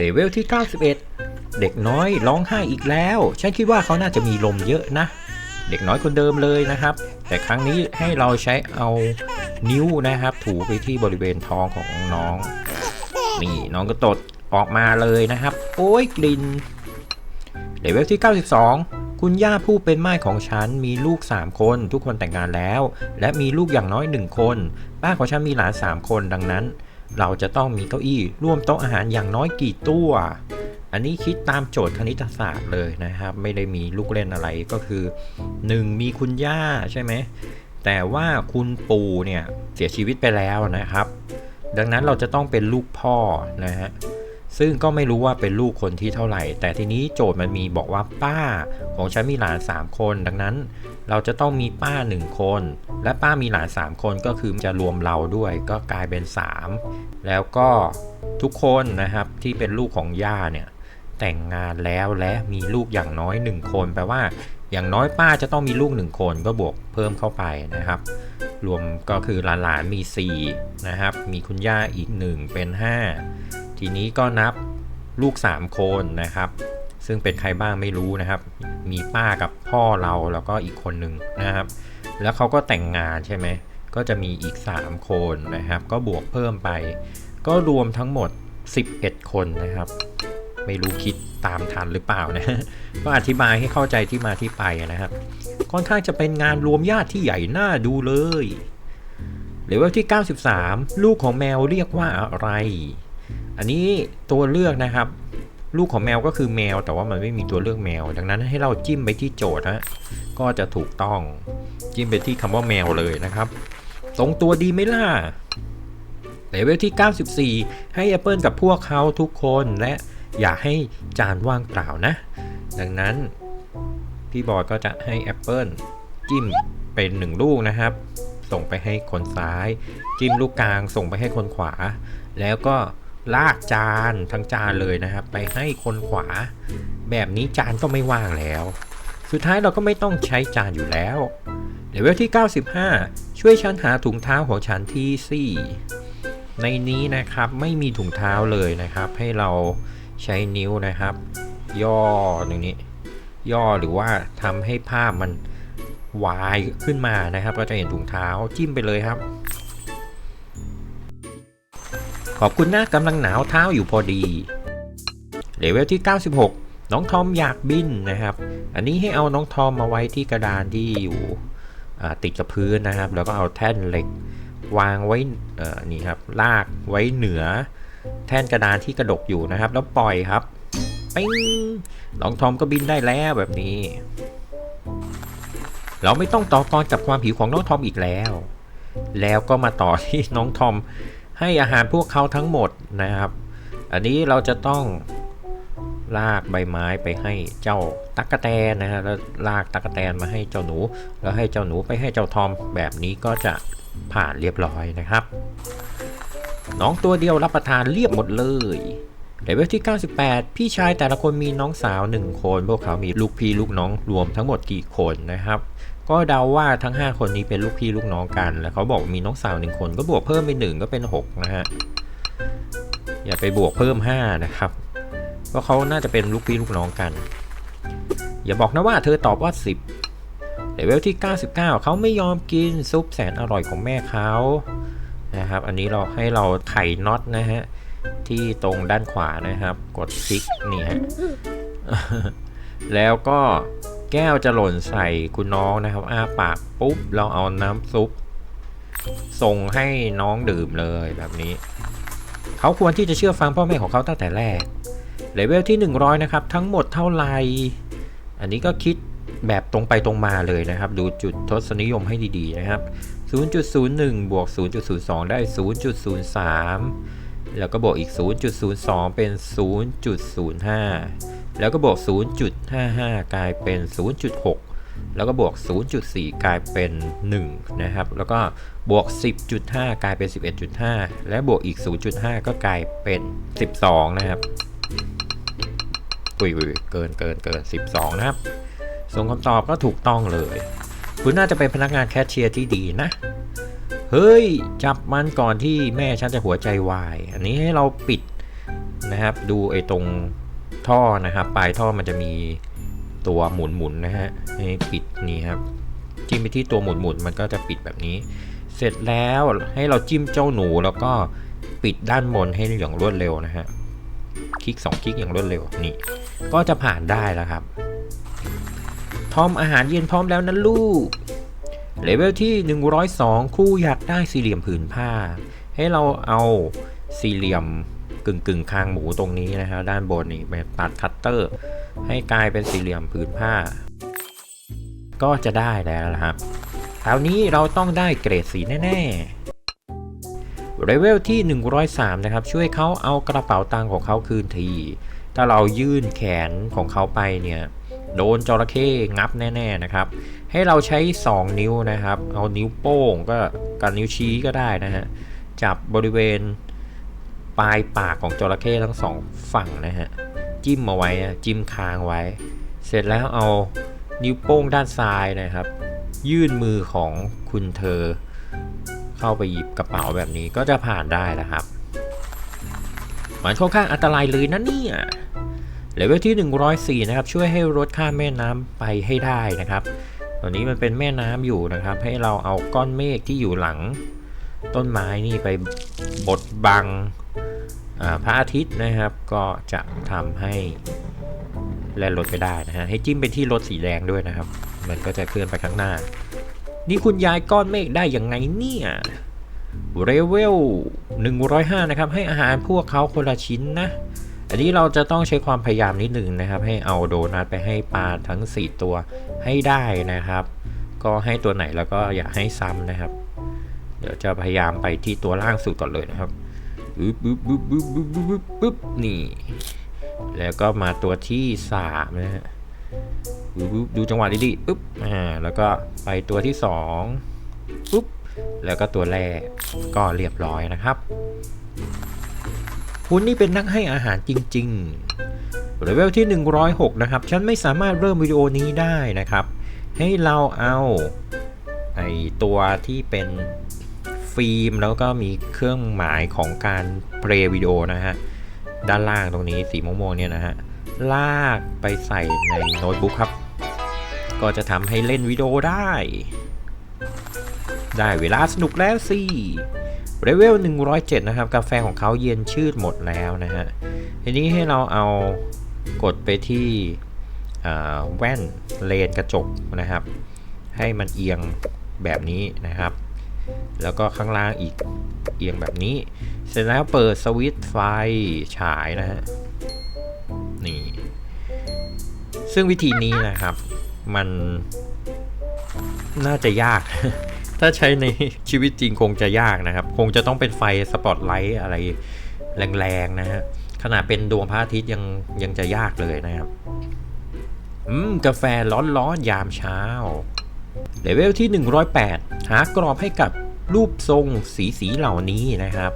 เลเวลที่ 91 เด็กน้อยร้องไห้อีกแล้ว ฉันคิดว่าเขาน่าจะมีลมเยอะนะ เด็กน้อยคนเดิมเลยนะครับ แต่ครั้งนี้ให้เราใช้เอานิ้วนะครับ ถูไปที่บริเวณท้องของน้องนี่น้องก็ตดออกมาเลยนะครับ โอ้ยกลิ่นเลเวลที่ 92 คุณย่าผู้เป็นม่ายของฉันมีลูก 3 คน ทุกคนแต่งงานแล้ว และมีลูกอย่างน้อย 1 คน ป้าของฉันมีหลาน 3 คนดังนั้น เราจะต้องมีเก้าอี้ร่วมโต๊ะอาหารอย่างน้อยกี่ตัว อันนี้คิดตามโจทย์คณิตศาสตร์เลยนะครับ ไม่ได้มีลูกเล่นอะไรก็คือ 1 มีคุณย่าใช่ไหมแต่ว่าคุณปู่เนี่ยเสียชีวิตไปแล้วนะครับ ดังนั้นเราจะต้องเป็นลูกพ่อนะฮะ ซึ่งก็ไม่รู้ว่าเป็นลูกคนที่เท่าไหร่ แต่ทีนี้โจทย์มันมีบอกว่าป้าของฉันมีหลาน 3 คน ดังนั้น เราจะต้องมีป้า 1 คน และป้ามีหลาน 3 คนก็คือจะรวมเราด้วยก็กลายเป็น 3 แล้วก็ทุกคนนะครับที่เป็นลูกของย่าเนี่ยแต่งงานแล้วและมีลูกอย่างน้อย 1 คนแปลว่าอย่างน้อยป้าจะต้องมีลูก 1 คนก็บวกเพิ่มเข้าไปนะครับ รวมก็คือหลานๆมี4นะครับมีคุณย่าอีก 1 เป็น 5 ทีนี้ก็นับลูก 3 คนนะครับ ซึ่งเป็นใครบ้างไม่รู้นะครับ มีป้ากับพ่อเราแล้วก็อีกคนหนึ่งนะครับ แล้วเขาก็แต่งงานใช่ไหมก็จะมีอีก 3 คนนะครับ ก็บวกเพิ่มไป ก็รวมทั้งหมด 11 คนนะครับ ไม่รู้คิดตามทันหรือเปล่านะก็อธิบายให้เข้าใจที่มาที่ไปนะครับค่อนข้างจะเป็นงานรวมญาติที่ใหญ่น่าดูเลยเลเวลที่ 93 ลูกของแมวเรียกว่าอะไร อันนี้ตัวเลือกนะครับ ลูกของแมวก็คือแมว แต่ว่ามันไม่มีตัวเลือกแมว ดังนั้นให้เราจิ้มไปที่โจทย์ฮะก็จะถูกต้องจิ้มไปที่คำว่าแมวเลยนะครับ ตรงตัวดีไหมล่ะเลเวลที่ 94 ให้ Apple กับพวกเขาทุกคนและอย่าให้จานว่างเปล่านะ ดังนั้น พี่บอยก็จะให้ Apple จิ้มเป็นหนึ่งลูกนะครับ ส่งไปให้คนซ้าย จิ้มลูกกลางส่งไปให้คนขวา แล้วก็ ลากจานทั้งจานเลยนะครับ ไปให้คนขวา แบบนี้จานก็ไม่ว่างแล้ว สุดท้ายเราก็ไม่ต้องใช้จานอยู่แล้วเลเวลที่ 95 ช่วยฉันหาถุงเท้าของฉันที่สี่ในนี้นะครับไม่มีถุงเท้าเลยนะครับ ให้เราใช้นิ้วนะครับ ย่ออย่างนี้ ย่อหรือว่าทำให้ภาพมันวายขึ้นมานะครับ ก็จะเห็นถุงเท้าจิ้มไปเลยครับ ขอบคุณนะกำลังหนาวเท้าอยู่พอดีเลเวลที่ 96 น้องทอมอยากบินนะครับ อันนี้ให้เอาน้องทอมมาไว้ที่กระดานที่อยู่ติดกับพื้นนะครับ แล้วก็เอาแท่นเหล็กวางไว้นี่ครับลากไว้เหนือ แท่นกระดานที่กระดกอยู่นะครับ แล้วปล่อยครับปิ้งน้องทอมก็บินได้แล้วแบบนี้ เราไม่ต้องต่อกรกับความหิวของน้องทอมอีกแล้ว แล้วก็มาต่อที่น้องทอม ให้อาหารพวกเขาทั้งหมดนะครับ อันนี้เราจะต้องลากใบไม้ไปให้เจ้าตั๊กแตนนะฮะแล้วลากตั๊กแตนมาให้เจ้าหนู แล้วให้เจ้าหนูไปให้เจ้าทอมแบบนี้ก็จะผ่านเรียบร้อยนะครับ น้องตัวเดียวรับประทานเรียบหมดเลยเลเวลที่ 98 พี่ชายแต่ละคนมีน้องสาว 1 คน พวกเขามีลูกพี่ลูกน้องรวมทั้งหมดกี่คนนะครับ ก็เดาว่าทั้ง 5 คนนี้เป็นลูกพี่ลูกน้องกัน แล้วเขาบอกมีน้องสาว1คนก็บวกเพิ่มไป1ก็เป็น6นะฮะอย่าไปบวกเพิ่ม 5 นะครับเพราะเขาน่าจะเป็นลูกพี่ลูกน้องกัน อย่าบอกนะว่าเธอตอบว่า 10เลเวลที่ 99 เขาไม่ยอมกินซุปแสนอร่อยของแม่เขานะครับ อันนี้เราให้เราไขน็อตนะฮะที่ตรงด้านขวานะครับ กดคลิกนี่ฮะแล้วก็ แก้วจะหล่นใส่คุณน้องนะครับ อ้าปากปุ๊บ เราเอาน้ำซุปส่งให้น้องดื่มเลยแบบนี้ เขาควรที่จะเชื่อฟังพ่อแม่ของเขาตั้งแต่แรกเลเวลที่ 100 นะครับ ทั้งหมดเท่าไหร่ อันนี้ก็คิดแบบตรงไปตรงมาเลยนะครับ ดูจุดทศนิยมให้ดีๆนะครับ 0.01 บวก 0.02 ได้ 0.03 แล้วก็บวกอีก 0.02 เป็น 0.05 แล้วก็บวก 0.55 กลายเป็น 0.6 แล้วก็บวก 0.4 กลายเป็น 1 นะครับ แล้วก็บวก 10.5 กลายเป็น 11.5 และบวกอีก 0.5 ก็กลายเป็น 12 นะครับอุ้ยเกินเกินเกิน 12 นะครับ ส่งคำตอบก็ถูกต้องเลย คุณน่าจะเป็นพนักงานแคชเชียร์ที่ดีนะ เฮ้ย จับมันก่อนที่แม่ฉันจะหัวใจวาย อันนี้ให้เราปิดนะครับ ดูไอ้ตรง ท่อนะครับ ปลายท่อมันจะมีตัวหมุนๆนะฮะให้ปิดนี่ครับ จิ้มไปที่ตัวหมุนๆม,มันก็จะปิดแบบนี้ เสร็จแล้วให้เราจิ้มเจ้าหนูแล้วก็ปิดด้านบนให้อย่างรวดเร็วนะฮะคลิก2คลิกอย่างรวดเร็วนี่ ก็จะผ่านได้แล้วครับทอมอาหารเย็นพร้อมแล้วนะลูกเลเวลที่ 102 คู่อยากได้สี่เหลี่ยมผืนผ้า ให้เราเอาสี่เหลี่ยม กึ่งกึ่งคางหมูตรงนี้นะฮะด้านบนนี่ไปตัดคัตเตอร์ ให้กลายเป็นสี่เหลี่ยมผืนผ้า ก็จะได้แล้วนะครับคราวนี้เราต้องได้เกรดสีแน่ๆเลเวลที่ 103 นะครับ ช่วยเขาเอากระเป๋าตังของเขาคืนที ถ้าเรายื่นแขนของเขาไปเนี่ยโดนจระเข้งับแน่ ๆนะครับ ให้เราใช้ 2 นิ้วนะครับ เอานิ้วโป้งก็กับนิ้วชี้ก็ได้นะฮะ จับบริเวณ ปลายปากของจระเข้ทั้งสองฝั่งนะฮะจิ้มเอาไว้จิ้มคางไว้ เสร็จแล้วเอานิ้วโป้งด้านซ้ายนะครับ ยื่นมือของคุณเธอ เข้าไปหยิบกระเป๋าแบบนี้ก็จะผ่านได้นะครับมันค่อนข้างอันตรายเลยนะเนี่ยเลเวลที่ 104 นะครับ ช่วยให้รถข้ามแม่น้ำไปให้ได้นะครับ ตอนนี้มันเป็นแม่น้ำอยู่นะครับ ให้เราเอาก้อนเมฆที่อยู่หลัง ต้นไม้นี่ไปบดบัง พระอาทิตย์นะครับก็จะทำให้แล่นรถไปได้นะฮะให้จิ้มไปที่รถสีแดงด้วยนะครับ มันก็จะเคลื่อนไปข้างหน้า นี่คุณยายก้อนเมฆได้ยังไงเนี่ยเรเวล105 นะครับ ให้อาหารพวกเขาคนละชิ้นนะ อันนี้เราจะต้องใช้ความพยายามนิดหนึ่งนะครับ ให้เอาโดนัทไปให้ปลาทั้ง 4 ตัวให้ได้นะครับ ก็ให้ตัวไหนแล้วก็อย่าให้ซ้ำนะครับ เดี๋ยวจะพยายามไปที่ตัวล่างสุดก่อนเลยนะครับ ปึ๊บปึ๊บปึ๊บปึ๊บปึ๊บปึ๊บปึ๊บนี่ แล้วก็มาตัวที่3นะฮะปึ๊บดูจังหวะดีๆปึ๊บอ่าแล้วก็ไปตัวที่2ปึ๊บแล้วก็ตัวแรกก็เรียบร้อยนะครับ คุณนี่เป็นนักให้อาหารจริงๆเลเวลที่ 106 นะครับ ฉันไม่สามารถเริ่มวิดีโอนี้ได้นะครับ ให้เราเอาไอตัวที่เป็น ฟิล์ม แล้วก็มีเครื่องหมายของการเพลย์วิดีโอนะฮะ ด้านล่างตรงนี้สีม่วงๆเนี่ยนะฮะ ลากไปใส่ในโน้ตบุ๊กครับ ก็จะทำให้เล่นวิดีโอได้ ได้เวลาสนุกแล้วสิเลเวล107 นะครับ กาแฟของเขาเย็นชืดหมดแล้วนะฮะ ทีนี้ให้เราเอากดไปที่แว่นเลนกระจกนะครับ ให้มันเอียงแบบนี้นะครับ แล้วก็ข้างล่างอีกเอียงแบบนี้ เสร็จแล้วเปิดสวิตช์ไฟฉายนะฮะ นี่ ซึ่งวิธีนี้นะครับ มันน่าจะยาก ถ้าใช้ในชีวิตจริงคงจะยากนะครับ คงจะต้องเป็นไฟสปอตไลท์อะไรแรงๆนะฮะ ขนาดเป็นดวงพระอาทิตย์ยังยังจะยากเลยนะครับ อืม กาแฟร้อนๆยามเช้า เลเวลที่ 108 หากรอบให้กับรูปทรงสีสีเหล่านี้นะครับ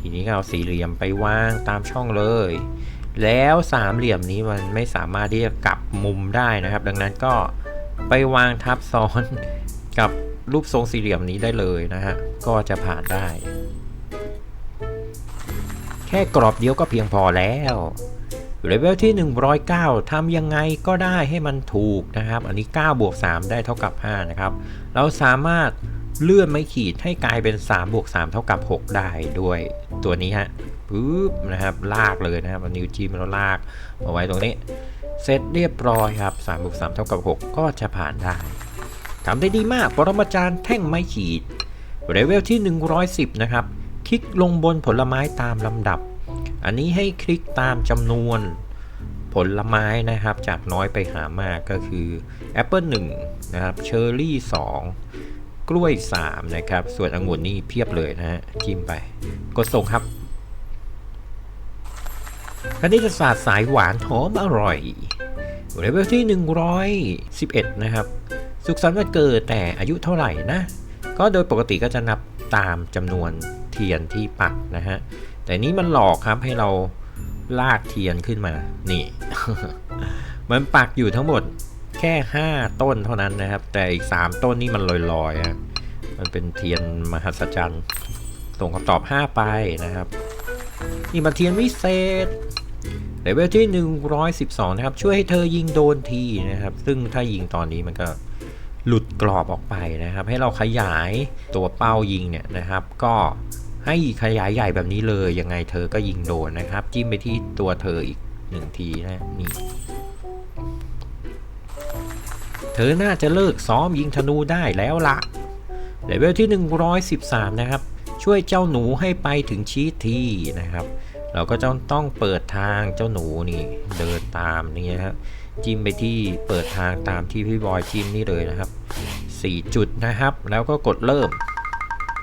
ทีนี้ก็เอาสี่เหลี่ยมไปวางตามช่องเลย แล้วสามเหลี่ยมนี้มันไม่สามารถที่จะกลับมุมได้นะครับ ดังนั้นก็ไปวางทับซ้อนกับรูปทรงสี่เหลี่ยมนี้ได้เลยนะฮะ ก็จะผ่านได้ แค่กรอบเดียวก็เพียงพอแล้ว เลเวลที่ 109ทำยังไงก็ได้ให้มันถูกนะครับ อันนี้9บวก3ได้เท่ากับ 5 นะครับ เราสามารถเลื่อนไม้ขีดให้กลายเป็น3บวก3เท่ากับ 6 ได้ด้วยตัวนี้ฮะปึ๊บนะครับ ลากเลยนะครับนิ้วจิ้มแล้วลากเอาไว้ตรงนี้ เสร็จเรียบร้อยครับ3บวก3เท่ากับ 6 ก็จะผ่านได้ทำได้ดีมาก ปรมาจารย์แท่งไม้ขีดเลเวลที่ 110 นะครับ คลิกลงบนผลไม้ตามลำดับ อันนี้ให้คลิกตามจำนวนผลไม้นะครับ จากน้อยไปหามากก็คือแอปเปิล1นะครับเชอร์รี่2กล้วย 3 นะครับ ส่วนองุ่นนี่เพียบเลยนะฮะจิ้มไป กดส่งครับคณิตศาสตร์สายหวานหอมอร่อยเลเวลที่ 111 นะครับ สุขสันต์วันเกิดแต่อายุเท่าไหร่นะ ก็โดยปกติก็จะนับตามจำนวน เทียนที่ปักนะฮะ แต่นี้มันหลอกครับให้เราลากเทียนขึ้นมา นี่ มันปักอยู่ทั้งหมดแค่ 5 ต้นเท่านั้นนะครับ แต่อีก 3 ต้นนี่มันลอยๆอะมันเป็นเทียนมหัศจรรย์ส่งคำตอบ 5 ไปนะครับ นี่มาเทียนวิเศษเลเวลที่ 112 นะครับ ช่วยให้เธอยิงโดนทีนะครับ ซึ่งถ้ายิงตอนนี้มันก็ หลุดกรอบออกไปนะครับ ให้เราขยายตัวเป้ายิงเนี่ยนะครับ ก็ให้ขยายใหญ่แบบนี้เลยยังไงเธอก็ยิงโดนนะครับ จิ้มไปที่ตัวเธออีกหนึ่งทีนะนี่เธอน่าจะเลิกซ้อมยิงธนูได้แล้วละเลเวลที่ 113 นะครับ ช่วยเจ้าหนูให้ไปถึงชีททีนะครับ เราก็จะต้องเปิดทางเจ้าหนูนี่เดินตามนี่นะครับจิ้มไปที่เปิดทางตามที่พี่บอยจิ้มนี่เลยนะครับ 4 จุดนะครับ แล้วก็กดเริ่ม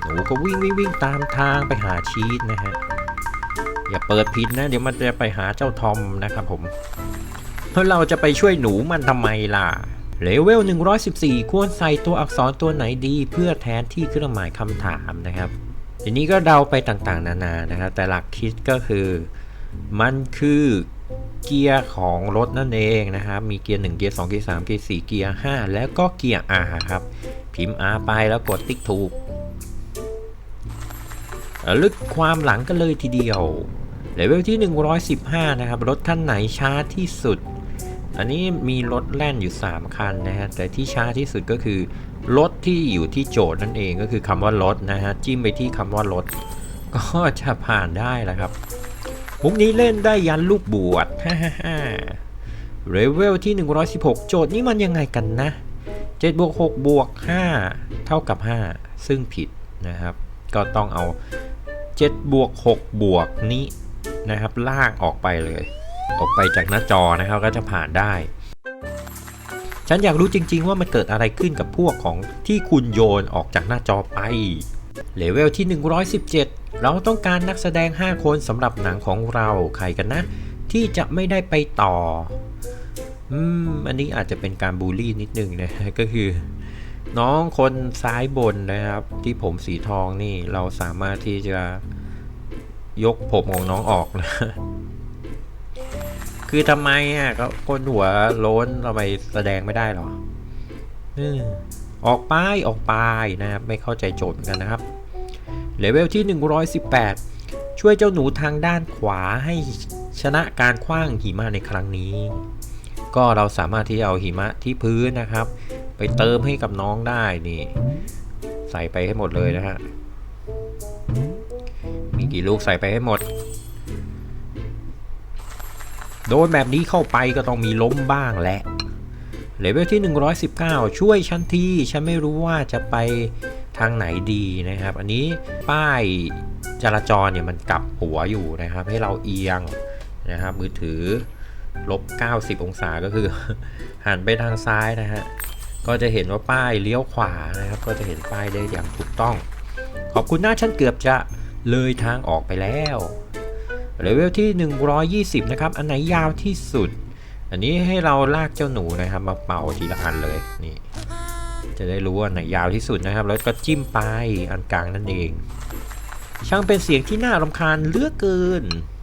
หนูก็วิ่งวิ่งวิ่งตามทางไปหาชีทนะฮะอย่าเปิดผิดนะ เดี๋ยวมันจะไปหาเจ้าทอมนะครับผมแล้วเราจะไปช่วยหนูมันทำไมล่ะเลเวล 114 ควรใส่ตัวอักษรตัวไหนดี เพื่อแทนที่เครื่องหมายคำถามนะครับ ทีนี้ก็เดาไปต่างๆ นานานะครับ แต่หลักคิดก็คือมันคือเกียร์ของรถนั่นเองนะครับ มีเกียร์ 1 เกียร์ 2 เกียร์ 3 เกียร์ 4 เกียร์ 5 แล้วก็เกียร์ R ครับ พิมพ์ R ไปแล้วกดติ๊กถูกลึกความหลังกันเลยทีเดียว เลเวลที่ 115 นะครับ รถท่านไหนช้าที่สุด อันนี้มีรถแล่นอยู่ 3 คันนะฮะ แต่ที่ช้าที่สุดก็คือ รถที่อยู่ที่โจทย์นั่นเองก็คือคำว่ารถนะฮะจิ้มไปที่คำว่ารถก็จะผ่านได้แล้วครับมุกนี้เล่นได้ยันลูกบวชฮ่าฮ่าฮ่าเลเวลที่ 116 โจทย์นี้มันยังไงกันนะ7บวก6บวก5เท่ากับ 5 ซึ่งผิดนะครับ ก็ต้องเอา7บวก6บวกนี้นะครับลากออกไปเลย ออกไปจากหน้าจอนะครับก็จะผ่านได้ ฉันอยากรู้จริง ๆ ว่ามันเกิดอะไรขึ้นกับพวกของที่คุณโยนออกจากหน้าจอไปเลเวลที่ 117 เราต้องการนักแสดง 5 คนสำหรับหนังของเราใครกันนะ ที่จะไม่ได้ไปต่อ อืม อันนี้อาจจะเป็นการบูลลี่นิดนึงนะ ก็คือ น้องคนซ้ายบนนะครับ ที่ผมสีทองนี่เราสามารถที่จะยกผมของน้องออกนะ คือทำไมอะก็คนหัวโล้นทำไมแสดงไม่ได้หรอออออกไปออกไปนะครับ ไม่เข้าใจโจทย์กันนะครับเลเวลที่ 118 ช่วยเจ้าหนูทางด้านขวาให้ชนะการคว้างหิมะในครั้งนี้ ก็เราสามารถที่จะเอาหิมะที่พื้นนะครับ ไปเติมให้กับน้องได้นี่ ใส่ไปให้หมดเลยนะฮะมีกี่ลูกใส่ไปให้หมด โดนแบบนี้เข้าไปก็ต้องมีล้มบ้างแหละเลเวลที่ 119 ช่วยฉันทีฉันไม่รู้ว่าจะไปทางไหนดีนะครับ อันนี้ป้ายจราจรเนี่ยมันกลับหัวอยู่นะครับ ให้เราเอียงนะครับ มือถือลบ 90 องศาก็คือหันไปทางซ้ายนะฮะก็จะเห็นว่าป้ายเลี้ยวขวานะครับ ก็จะเห็นป้ายได้อย่างถูกต้อง ขอบคุณนะฉันเกือบจะเลยทางออกไปแล้ว เลเวลที่ 120 นะครับ อันไหนยาวที่สุด อันนี้ให้เราลากเจ้าหนูนะครับ มาเป่าทีละอันเลยนี่ จะได้รู้ว่าอันไหนยาวที่สุดนะครับ แล้วก็จิ้มไปอันกลางนั่นเอง ช่างเป็นเสียงที่น่ารำคาญเลือกเกิน